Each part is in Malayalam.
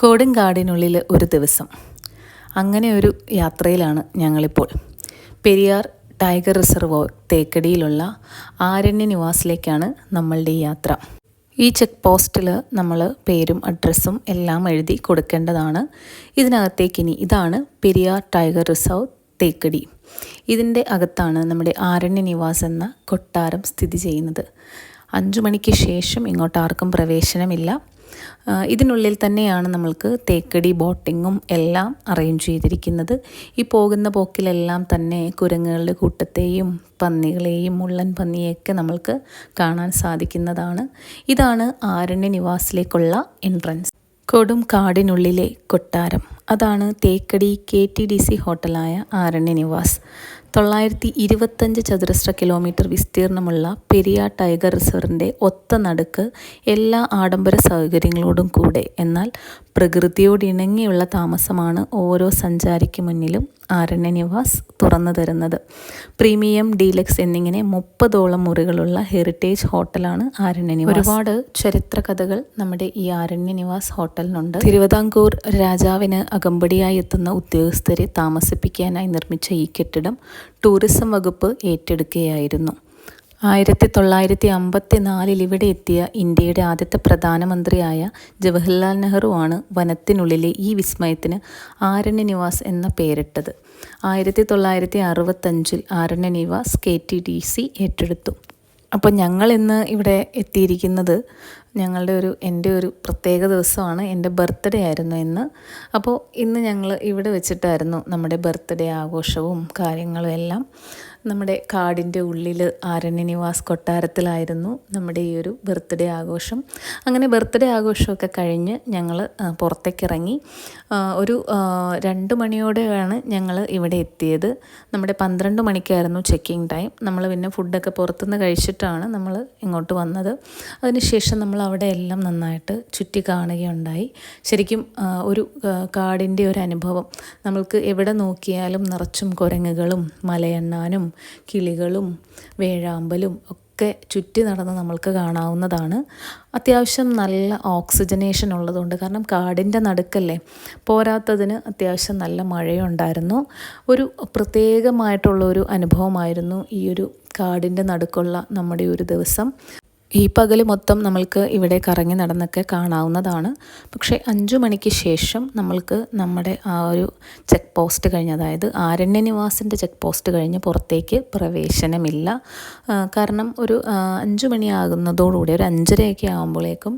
കൊടുങ്കാടിനുള്ളിൽ ഒരു ദിവസം. അങ്ങനെ ഒരു യാത്രയിലാണ് ഞങ്ങളിപ്പോൾ. പെരിയാർ ടൈഗർ റിസർവ് തേക്കടിയിലുള്ള ആരണ്യ നിവാസിലേക്കാണ് നമ്മളുടെ ഈ യാത്ര. ഈ ചെക്ക് പോസ്റ്റിൽ നമ്മൾ പേരും അഡ്രസ്സും എല്ലാം എഴുതി കൊടുക്കേണ്ടതാണ്. ഇതിനകത്തേക്ക് ഇനി ഇതാണ് പെരിയാർ ടൈഗർ റിസർവ് തേക്കടി. ഇതിന്റെ അകത്താണ് നമ്മുടെ ആരണ്യ നിവാസ് എന്ന കൊട്ടാരം സ്ഥിതി ചെയ്യുന്നത്. അഞ്ചു മണിക്ക് ശേഷം ഇങ്ങോട്ട് ആർക്കും പ്രവേശനമില്ല. ഇതിനുള്ളിൽ തന്നെയാണ് നമ്മൾക്ക് തേക്കടി ബോട്ടിങ്ങും എല്ലാം അറേഞ്ച് ചെയ്തിരിക്കുന്നത്. ഈ പോകുന്ന പോക്കിലെല്ലാം തന്നെ കുരങ്ങുകളുടെ കൂട്ടത്തെയും പന്നികളെയും മുള്ളൻ പന്നിയെയൊക്കെ നമ്മൾക്ക് കാണാൻ സാധിക്കുന്നതാണ്. ഇതാണ് ആരണ്യ നിവാസിലേക്കുള്ള എൻട്രൻസ് കൊടും കാടിനുള്ളിലെ കൊട്ടാരം. അതാണ് Thekkady K T D C ഹോട്ടലായ Aranya Nivas. തൊള്ളായിരത്തി ഇരുപത്തഞ്ച് ചതുരശ്ര കിലോമീറ്റർ വിസ്തീർണമുള്ള പെരിയാർ ടൈഗർ റിസർവിന്റെ ഒത്ത നടുക്ക് എല്ലാ ആഡംബര സൗകര്യങ്ങളോടും കൂടെ. എന്നാൽ പ്രകൃതിയോട് ഇണങ്ങിയുള്ള താമസമാണ് ഓരോ സഞ്ചാരിക്ക് മുന്നിലും ആരണ്യ നിവാസ് തുറന്നു തരുന്നത്. പ്രീമിയം ഡീലക്സ് എന്നിങ്ങനെ മുപ്പതോളം മുറികളുള്ള ഹെറിറ്റേജ് ഹോട്ടലാണ് ആരണ്യനിവാസ് ഒരുപാട് ചരിത്ര കഥകൾ നമ്മുടെ ഈ ആരണ്യനിവാസ് ഹോട്ടലിനുണ്ട്. തിരുവിതാംകൂർ രാജാവിന് അകമ്പടിയായി എത്തുന്ന ഉദ്യോഗസ്ഥരെ താമസിപ്പിക്കാനായി നിർമ്മിച്ച ഈ കെട്ടിടം ടൂറിസം വകുപ്പ് ഏറ്റെടുക്കുകയായിരുന്നു. ആയിരത്തി തൊള്ളായിരത്തി അമ്പത്തി നാലിൽ ഇവിടെ എത്തിയ ഇന്ത്യയുടെ ആദ്യത്തെ പ്രധാനമന്ത്രിയായ ജവഹർലാൽ നെഹ്റു ആണ് വനത്തിനുള്ളിലെ ഈ വിസ്മയത്തിന് ആരണ്യനിവാസ് എന്ന പേരിട്ടത്. ആയിരത്തി തൊള്ളായിരത്തി അറുപത്തഞ്ചിൽ Aranya Nivas K T D C ഏറ്റെടുത്തു. അപ്പോൾ ഞങ്ങൾ ഇന്ന് ഇവിടെ എത്തിയിരിക്കുന്നത് ഞങ്ങളുടെ ഒരു എന്റെ ഒരു പ്രത്യേക ദിവസമാണ്. എന്റെ ബർത്ത്ഡേ ആയിരുന്നു ഇന്ന്. അപ്പോൾ ഇന്ന് ഞങ്ങൾ ഇവിടെ വെച്ചിട്ടായിരുന്നു നമ്മുടെ ബർത്ത്ഡേ ആഘോഷവും കാര്യങ്ങളും എല്ലാം. നമ്മുടെ കാടിന്റെ ഉള്ളിൽ ആരണ്യ നിവാസ് കൊട്ടാരത്തിലായിരുന്നു നമ്മുടെ ഈ ഒരു ബർത്ത്ഡേ ആഘോഷം. അങ്ങനെ ബർത്ത്ഡേ ആഘോഷമൊക്കെ കഴിഞ്ഞ് ഞങ്ങൾ പുറത്തേക്കിറങ്ങി. ഒരു രണ്ട് മണിയോടെയാണ് ഞങ്ങൾ ഇവിടെ എത്തിയത്. നമ്മുടെ പന്ത്രണ്ട് മണിക്കായിരുന്നു ചെക്കിംഗ് ടൈം. നമ്മൾ പിന്നെ ഫുഡൊക്കെ പുറത്തുനിന്ന് കഴിച്ചിട്ടാണ് നമ്മൾ ഇങ്ങോട്ട് വന്നത്. അതിനുശേഷം നമ്മൾ അവിടെ എല്ലാം നന്നായിട്ട് ചുറ്റി കാണുകയുണ്ടായി. ശരിക്കും ഒരു കാടിന്റെ ഒരു അനുഭവം. നമ്മൾക്ക് എവിടെ നോക്കിയാലും നിറച്ചും കുരങ്ങുകളും മലയണ്ണാനും കിളികളും വേഴാമ്പലും ഒക്കെ ചുറ്റി നടന്ന് നമ്മൾക്ക് കാണാവുന്നതാണ്. അത്യാവശ്യം നല്ല ഓക്സിജനേഷൻ ഉള്ളതുകൊണ്ട് കാരണം കാടിന്റെ നടുക്കല്ലേ? പോരാത്തതിന് അത്യാവശ്യം നല്ല മഴയുണ്ടായിരുന്നു. ഒരു പ്രത്യേകമായിട്ടുള്ളൊരു അനുഭവമായിരുന്നു ഈ ഒരു കാടിന്റെ നടുക്കുള്ള നമ്മുടെ ഒരു ദിവസം. ഈ പകൽ മൊത്തം നമ്മൾക്ക് ഇവിടെ കറങ്ങി നടന്നൊക്കെ കാണാവുന്നതാണ്. പക്ഷേ അഞ്ചു മണിക്ക് ശേഷം നമ്മൾക്ക് നമ്മുടെ ആ ഒരു ചെക്ക് പോസ്റ്റ് കഴിഞ്ഞ് അതായത് ആരണ്യ നിവാസിന്റെ ചെക്ക് പോസ്റ്റ് കഴിഞ്ഞ് പുറത്തേക്ക് പ്രവേശനമില്ല. കാരണം ഒരു അഞ്ചു മണിയാകുന്നതോടുകൂടി ഒരു അഞ്ചരയൊക്കെ ആകുമ്പോഴേക്കും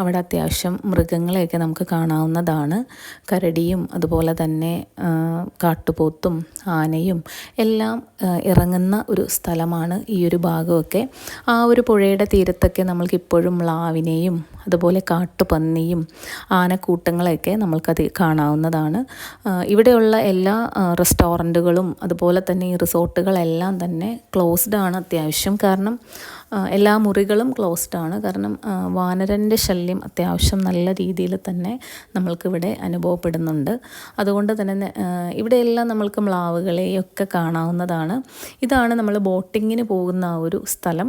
അവിടെ അത്യാവശ്യം മൃഗങ്ങളെയൊക്കെ നമുക്ക് കാണാവുന്നതാണ്. കരടിയും അതുപോലെ തന്നെ കാട്ടുപോത്തും ആനയും എല്ലാം ഇറങ്ങുന്ന ഒരു സ്ഥലമാണ് ഈ ഒരു ഭാഗമൊക്കെ. ആ ഒരു പുഴയുടെ തീരത്തൊക്കെ നമ്മൾക്ക് ഇപ്പോഴും മ്ലാവിനെയും അതുപോലെ കാട്ടുപന്നിയും ആനക്കൂട്ടങ്ങളെയൊക്കെ നമ്മൾക്കത് കാണാവുന്നതാണ്. ഇവിടെയുള്ള എല്ലാ റെസ്റ്റോറന്റുകളും അതുപോലെ തന്നെ ഈ റിസോർട്ടുകളെല്ലാം തന്നെ ക്ലോസ്ഡ് ആണ് അത്യാവശ്യം. കാരണം എല്ലാ മുറികളും ക്ലോസ്ഡ് ആണ് കാരണം വാനരന്റെ ശല്യം അത്യാവശ്യം നല്ല രീതിയിൽ തന്നെ നമ്മൾക്കിവിടെ അനുഭവപ്പെടുന്നുണ്ട്. അതുകൊണ്ട് തന്നെ ഇവിടെയെല്ലാം നമ്മൾക്ക് മ്ലാവുകളെയൊക്കെ കാണാവുന്നതാണ്. ഇതാണ് നമ്മൾ ബോട്ടിങ്ങിന് പോകുന്ന ആ ഒരു സ്ഥലം.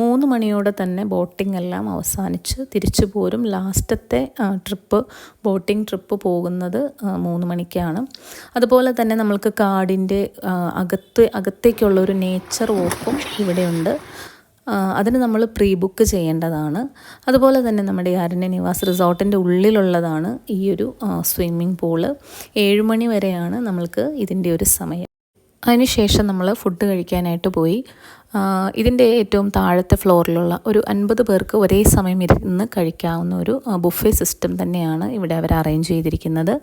മൂന്ന് മണിയോടെ തന്നെ ബോട്ടിംഗ് എല്ലാം അവസാനിച്ച് തിരിച്ചു പോരും. ലാസ്റ്റത്തെ ട്രിപ്പ് ബോട്ടിംഗ് ട്രിപ്പ് പോകുന്നത് മൂന്ന് മണിക്കാണ്. അതുപോലെ തന്നെ നമ്മൾക്ക് കാടിന്റെ അകത്ത് അകത്തേക്കുള്ള ഒരു നേച്ചർ വോക്കും ഇവിടെയുണ്ട്. അതിന് നമ്മൾ പ്രീ ബുക്ക് ചെയ്യേണ്ടതാണ്. അതുപോലെ തന്നെ നമ്മുടെ ഈ അരണ്യ നിവാസ് റിസോർട്ടിന്റെ ഉള്ളിലുള്ളതാണ് ഈ ഒരു സ്വിമ്മിംഗ് പൂൾ. ഏഴുമണി വരെയാണ് നമ്മൾക്ക് ഇതിന്റെ ഒരു സമയം. അതിനുശേഷം നമ്മൾ ഫുഡ് കഴിക്കാനായിട്ട് പോയി. ഇതിന്റെ ഏറ്റവും താഴത്തെ ഫ്ലോറിലുള്ള ഒരു അൻപത് പേർക്ക് ഒരേ സമയം ഇരുന്ന് കഴിക്കാവുന്ന ഒരു ബുഫേ സിസ്റ്റം തന്നെയാണ് ഇവിടെ അവർ അറേഞ്ച് ചെയ്തിരിക്കുന്നത്.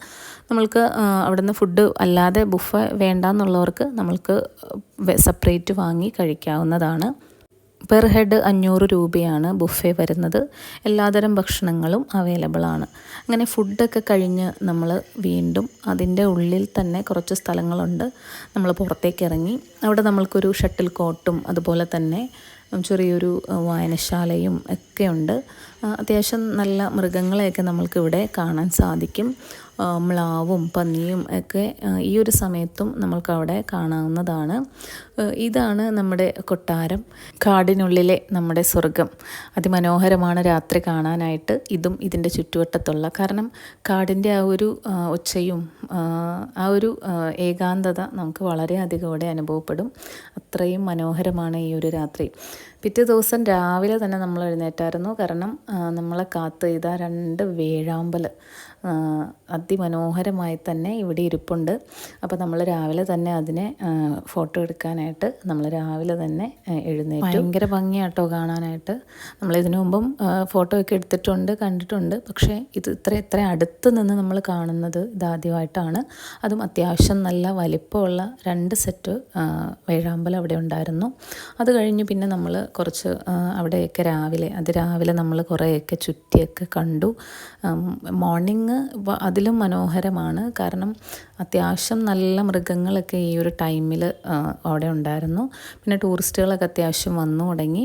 നമ്മൾക്ക് അവിടുന്ന് ഫുഡ് അല്ലാതെ ബുഫ വേണ്ടാന്നുള്ളവർക്ക് നമ്മൾക്ക് സെപ്പറേറ്റ് വാങ്ങി കഴിക്കാവുന്നതാണ്. പെർ ഹെഡ് അഞ്ഞൂറ് രൂപയാണ് ബുഫേ വരുന്നത്. എല്ലാതരം ഭക്ഷണങ്ങളും അവൈലബിൾ ആണ്. അങ്ങനെ ഫുഡൊക്കെ കഴിഞ്ഞ് നമ്മൾ വീണ്ടും അതിന്റെ ഉള്ളിൽ തന്നെ കുറച്ച് സ്ഥലങ്ങളുണ്ട്. നമ്മൾ പുറത്തേക്ക് ഇറങ്ങി. അവിടെ നമ്മൾക്കൊരു ഷട്ടിൽ കോട്ടും അതുപോലെ തന്നെ ചെറിയൊരു വായനശാലയും ഒക്കെ ഉണ്ട്. അത്യാവശ്യം നല്ല മൃഗങ്ങളെയൊക്കെ നമ്മൾക്കിവിടെ കാണാൻ സാധിക്കും. മ്ലാവും പന്നിയും ഒക്കെ ഈ ഒരു സമയത്തും നമ്മൾക്കവിടെ കാണാവുന്നതാണ്. ഇതാണ് നമ്മുടെ കൊട്ടാരം. കാടിനുള്ളിലെ നമ്മുടെ സ്വർഗം അതിമനോഹരമാണ് രാത്രി കാണാനായിട്ട് ഇതും ഇതിന്റെ ചുറ്റുവട്ടത്തുള്ള. കാരണം കാടിന്റെ ആ ഒരു ഒച്ചയും ആ ഒരു ഏകാന്തത നമുക്ക് വളരെയധികം ഇവിടെ അനുഭവപ്പെടും. അത്രയും മനോഹരമാണ് ഈ ഒരു രാത്രി. പിറ്റേ ദിവസം രാവിലെ തന്നെ നമ്മൾ എഴുന്നേറ്റായിരുന്നു. കാരണം നമ്മളെ കാത്ത് ചെയ്ത രണ്ട് വേഴാമ്പൽ അതിമനോഹരമായി തന്നെ ഇവിടെ ഇരിപ്പുണ്ട്. അപ്പോൾ നമ്മൾ രാവിലെ തന്നെ അതിനെ ഫോട്ടോ എടുക്കാനായിട്ട് നമ്മൾ രാവിലെ തന്നെ എഴുന്നേറ്റ്. ഭയങ്കര ഭംഗിയാട്ടോ കാണാനായിട്ട്. നമ്മൾ ഇതിനു മുമ്പും ഫോട്ടോ ഒക്കെ എടുത്തിട്ടുണ്ട് കണ്ടിട്ടുണ്ട്. പക്ഷേ ഇത് ഇത്ര ഇത്ര അടുത്ത് നിന്ന് നമ്മൾ കാണുന്നത് ഇതാദ്യമായിട്ടാണ് അതും അത്യാവശ്യം നല്ല വലിപ്പമുള്ള രണ്ട് സെറ്റ് വേഴാമ്പൽ അവിടെ ഉണ്ടായിരുന്നു. അത് കഴിഞ്ഞ് പിന്നെ നമ്മൾ കുറച്ച് അവിടെയൊക്കെ രാവിലെ അത് രാവിലെ നമ്മൾ കുറേയൊക്കെ ചുറ്റിയൊക്കെ കണ്ടു. മോർണിംഗ് അതിലും മനോഹരമാണ്. കാരണം അത്യാവശ്യം നല്ല മൃഗങ്ങളൊക്കെ ഈ ഒരു ടൈമിൽ അവിടെ ഉണ്ടായിരുന്നു. പിന്നെ ടൂറിസ്റ്റുകളൊക്കെ അത്യാവശ്യം വന്നു തുടങ്ങി.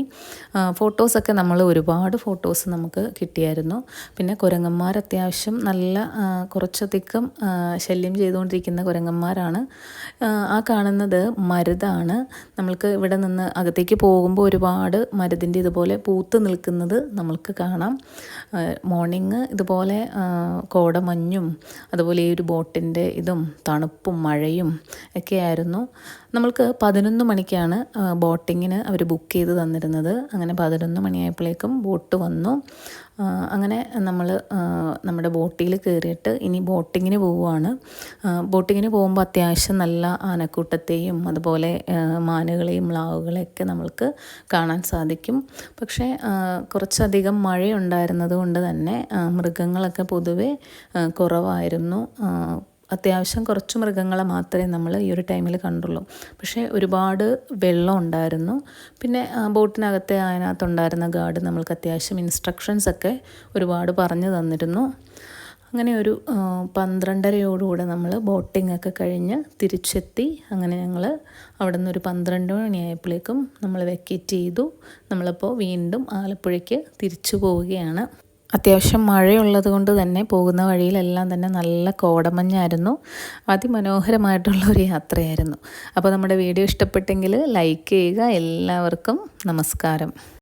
ഫോട്ടോസൊക്കെ നമ്മൾ ഒരുപാട് ഫോട്ടോസ് നമുക്ക് കിട്ടിയായിരുന്നു. പിന്നെ കുരങ്ങന്മാർ അത്യാവശ്യം നല്ല കുറച്ചധികം ശല്യം ചെയ്തുകൊണ്ടിരിക്കുന്ന കുരങ്ങന്മാരാണ്. ആ കാണുന്നത് മരുതാണ്. നമ്മൾക്ക് ഇവിടെ നിന്ന് അകത്തേക്ക് പോകുമ്പോൾ ഒരുപാട് മരുതിന്റെ ഇതുപോലെ പൂത്ത് നിൽക്കുന്നത് നമ്മൾക്ക് കാണാം. മോർണിംഗ് ഇതുപോലെ കോടമഞ്ഞും അതുപോലെ ഈ ഒരു ബോട്ടിന്റെ ഇതും തണുപ്പും മഴയും ഒക്കെയായിരുന്നു. നമ്മൾക്ക് പതിനൊന്ന് മണിക്കാണ് ബോട്ടിങ്ങിന് അവർ ബുക്ക് ചെയ്ത് തന്നിരുന്നത്. അങ്ങനെ പതിനൊന്ന് മണിയായപ്പോഴേക്കും ബോട്ട് വന്നു. അങ്ങനെ നമ്മൾ നമ്മുടെ ബോട്ടിൽ കയറിയിട്ട് ഇനി ബോട്ടിങ്ങിന് പോവുകയാണ് ബോട്ടിങ്ങിന് പോകുമ്പോൾ അത്യാവശ്യം നല്ല ആനക്കൂട്ടത്തെയും അതുപോലെ മാനുകളെയും മ്ലാവുകളെയൊക്കെ നമ്മൾക്ക് കാണാൻ സാധിക്കും. പക്ഷേ കുറച്ചധികം മഴയുണ്ടായിരുന്നത് കൊണ്ട് തന്നെ മൃഗങ്ങളൊക്കെ പൊതുവെ കുറവായിരുന്നു. അത്യാവശ്യം കുറച്ച് മൃഗങ്ങളെ മാത്രമേ നമ്മൾ ഈ ഒരു ടൈമിൽ കണ്ടുള്ളൂ. പക്ഷേ ഒരുപാട് വെള്ളം ഉണ്ടായിരുന്നു. പിന്നെ ബോട്ടിനകത്തെ അതിനകത്തുണ്ടായിരുന്ന ഗാർഡ് നമ്മൾക്ക് അത്യാവശ്യം ഇൻസ്ട്രക്ഷൻസ് ഒക്കെ ഒരുപാട് പറഞ്ഞു തന്നിരുന്നു. അങ്ങനെ ഒരു പന്ത്രണ്ടരയോടുകൂടെ നമ്മൾ ബോട്ടിംഗ് ഒക്കെ കഴിഞ്ഞ് തിരിച്ചെത്തി. അങ്ങനെ ഞങ്ങൾ അവിടെ നിന്ന് ഒരു പന്ത്രണ്ട് മണിയായപ്പോഴേക്കും നമ്മൾ വെക്കേറ്റ് ചെയ്തു. നമ്മളിപ്പോൾ വീണ്ടും ആലപ്പുഴയ്ക്ക് തിരിച്ചു പോവുകയാണ്. അത്യാവശ്യം മഴയുള്ളത് കൊണ്ട് തന്നെ പോകുന്ന വഴിയിലെല്ലാം തന്നെ നല്ല കോടമഞ്ഞായിരുന്നു. അതിമനോഹരമായിട്ടുള്ള ഒരു യാത്രയായിരുന്നു. അപ്പോൾ നമ്മുടെ വീഡിയോ ഇഷ്ടപ്പെട്ടെങ്കിൽ ലൈക്ക് ചെയ്യുക. എല്ലാവർക്കും നമസ്കാരം.